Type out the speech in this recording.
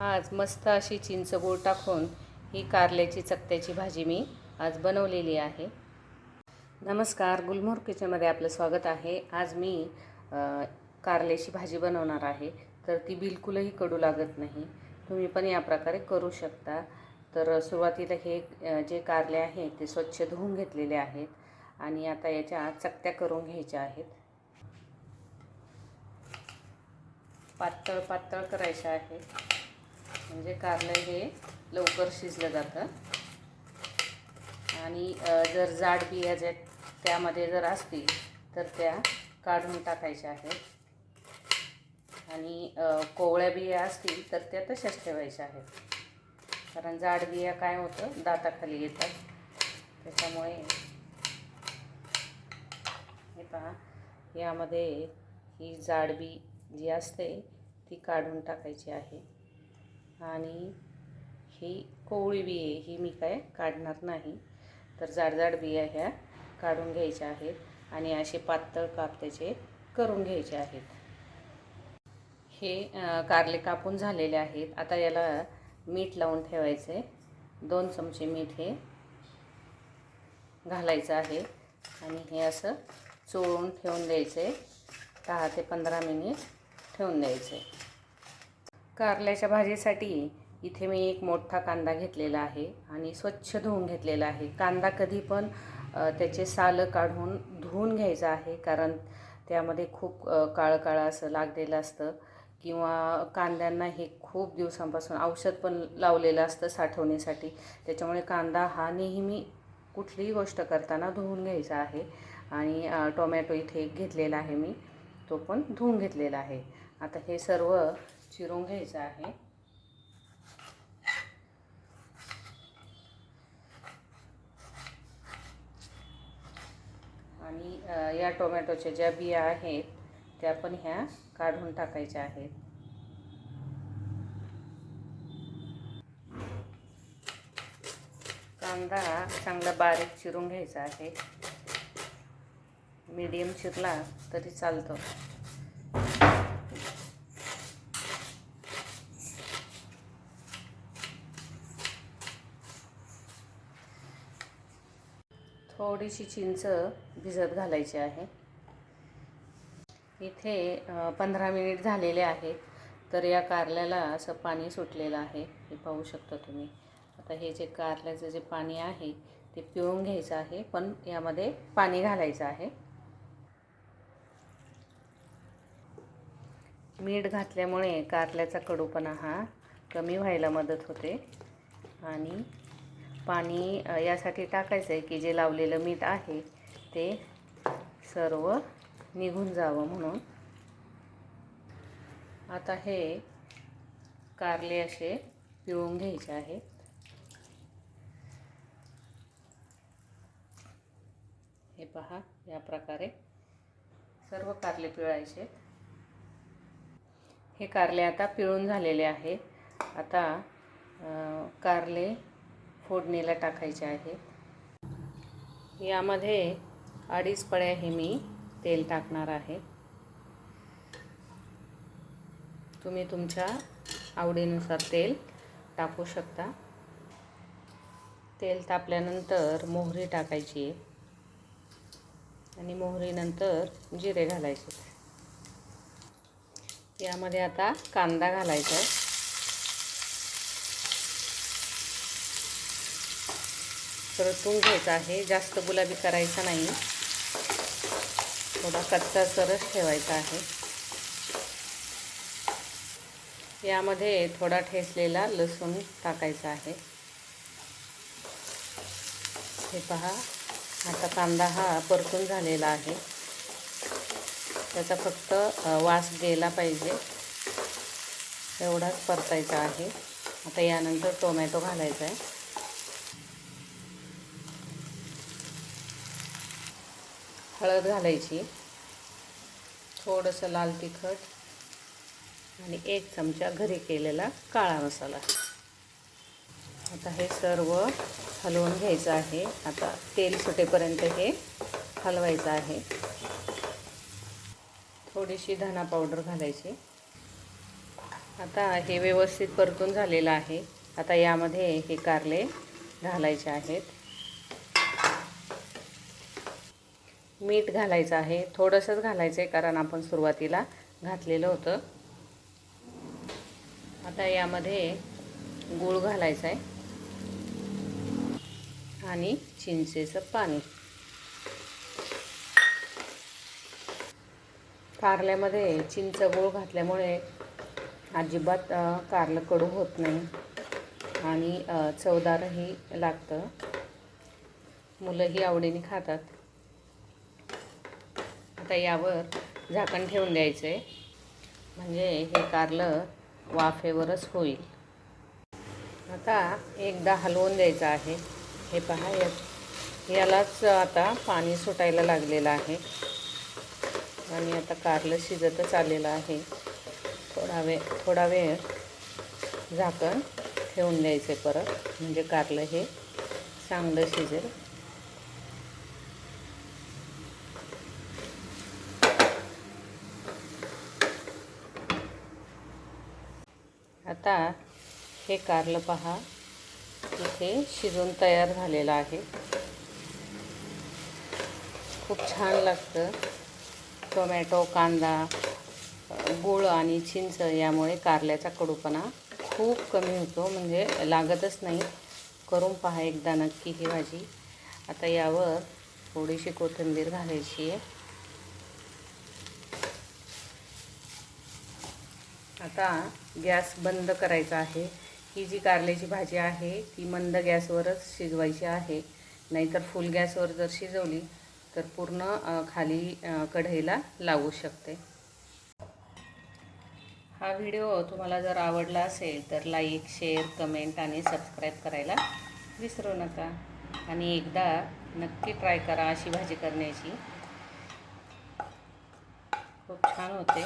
आज मस्त अशी चिंच गोळ टाकून ही कारल्याची चकत्याची भाजी मी आज बनवलेली आहे. नमस्कार गुलमोहर किचनमध्ये आपलं स्वागत आहे. आज मी कारल्याची भाजी बनवणार आहे. तर ती बिलकुलही कडू लागत नाही. तुम्ही पण या प्रकारे करू शकता. तर सुरुवातीला हे जे कारले आहे ते स्वच्छ धुवून घेतलेले आहेत आणि आता याच्या चकत्या करून घ्यायच्या आहेत. पातळ पातळ करायच्या आहेत. म्हणजे कारलं हे लवकर शिजलं जातं. आणि जर जाड बिया ज्या त्यामध्ये जर असतील तर त्या काढून टाकायच्या आहेत. आणि कोवळ्या बिया असतील तर त्या तशाच ठेवायच्या आहेत. कारण जाड बिया काय होतं दाताखाली येतात. त्याच्यामुळे हे पहा यामध्ये ही जाड बी जी असते ती काढून टाकायची आहे. आणि ही कोवळी बी आहे ही मी काय काढणार नाही. तर जाडजाड बिया ह्या काढून घ्यायच्या आहेत आणि असे पातळ काप त्याचे करून घ्यायचे आहेत. हे कारले कापून झालेले आहेत. आता याला मीठ लावून ठेवायचं. आहे दोन चमचे मीठ हे घालायचं आहे आणि हे असं चोळून ठेवून द्यायचं. आहे दहा ते पंधरा मिनिट ठेवून द्यायचं. आहे कारल्याच्या भाजीसाठी इथे मी एक मोठा कांदा घेतलेला आहे आणि स्वच्छ धुवून घेतलेला आहे. कांदा कधी पण त्याचे सालं काढून धुवून घ्यायचं आहे कारण त्यामध्ये खूप काळं काळं असं लागलेलं असतं किंवा कांद्यांना हे खूप दिवसांपासून औषध पण लावलेलं असतं साठवण्यासाठी त्याच्यामुळे कांदा हा नेहमी कुठलीही गोष्ट करताना धुवून घ्यायचा आहे आणि टोमॅटो इथे एक घेतलेला आहे मी तो पण धुवून घेतलेला आहे. आता हे सर्व चिरून घ्यायचं आहे. आणि या टोमॅटोच्या ज्या बिया आहेत त्या पण ह्या काढून टाकायच्या आहेत. कांदा चांगला बारीक चिरून घ्यायचा आहे. मीडियम चिरला तरी चालतो. थोडीशी चिंच भिजत घालायची आहे. इथे पंधरा मिनिट झालेले आहेत तर या कारल्याला असं पाणी सुटलेलं आहे. हे पाहू शकता तुम्ही. आता हे जे कारल्याचं जे पाणी आहे ते पिळून घ्यायचं आहे पण यामध्ये पाणी घालायचं आहे. मीठ घातल्यामुळे कारल्याचा कडूपणा हा कमी व्हायला मदत होते. आणि पाणी यासाठी टाकायचं आहे की जे लावलेलं मीठ आहे ते सर्व निघून जावं म्हणून. आता हे कारले असे पिळून घ्यायचे आहेत. हे पहा या प्रकारे सर्व कारले पिळायचे. हे कारले आता पिळून झालेले आहे आता कारले फोडणीला टाकायचे आहे. यामध्ये अडीच पळ्या हे मी तेल टाकणार आहे. तुम्ही तुमच्या आवडीनुसार तेल टाकू शकता. तेल तापल्यानंतर मोहरी टाकायची आहे. आणि मोहरीनंतर जिरे घालायचे यामध्ये आता कांदा घालायचा आहे. परतून घ्यायचा आहे. जास्त गुलाबी करायचा नाही. थोडा कच्चा सरस ठेवायचा आहे. यामध्ये थोडा ठेसलेला लसूण टाकायचा आहे. हे पहा. आता कांदा हा परतून झालेला आहे. त्याचा फक्त वास गेला पाहिजे. एवढाच परतायचा आहे. आता यानंतर टोमॅटो घालायचा आहे. हळद घालायची थोडंसं लाल तिखट आणि एक चमचा घरी केलेला काळा मसाला. आता हे सर्व हलवून घ्यायचं आहे. आता तेल सुटेपर्यंत हे हलवायचं आहे. थोडीशी धना पावडर घालायची. आता हे व्यवस्थित परतून झालेलं आहे. आता यामध्ये हे कारले घालायचे आहेत. मीठ घालायचं आहे. थोडंसंच घालायचं आहे कारण आपण सुरुवातीला घातलेलं होतं. आता यामध्ये गूळ घालायचं आहे आणि चिंचेचं पाणी. कारल्यामध्ये चिंच गूळ घातल्यामुळे अजिबात कारलं कडू होत नाही. आणि चवदारही लागतं. मुलंही आवडीने खातात. आता यावर झाकण ठेवून द्यायचं आहे म्हणजे हे कारलं वाफेवरच होईल. आता एकदा हलवून द्यायचं आहे. हे पहा या यालाच आता पाणी सुटायला लागलेलं आहे. आणि आता कारलं शिजतच आलेलं आहे. थोडा वेळ थोडा वेळ झाकण ठेवून द्यायचे परत. म्हणजे कारलं हे चांगलं शिजेल. आता हे कारलं पहा. इथे शिजून तयार झालेलं आहे. खूप छान लागतं. टोमॅटो कांदा गूळ आणि चिंच यामुळे कारल्याचा कडूपणा खूप कमी होतो. म्हणजे लागतच नाही. करून पहा एकदा नक्की ही भाजी. आता यावर थोडीशी कोथिंबीर घालायची आहे. आता गॅस बंद करायचा आहे. ही जी कारल्याची भाजी आहे ती मंद गॅसवरच शिजवायची आहे. नाहीतर फुल गॅसवर जर शिजवली तर पूर्ण खाली कढईला लागू शकते. हा व्हिडिओ तुम्हाला जर आवडला असेल तर लाईक शेअर कमेंट आणि सबस्क्राईब करायला विसरू नका. आणि एकदा नक्की ट्राय करा अशी भाजी करण्याची. खूप छान होते.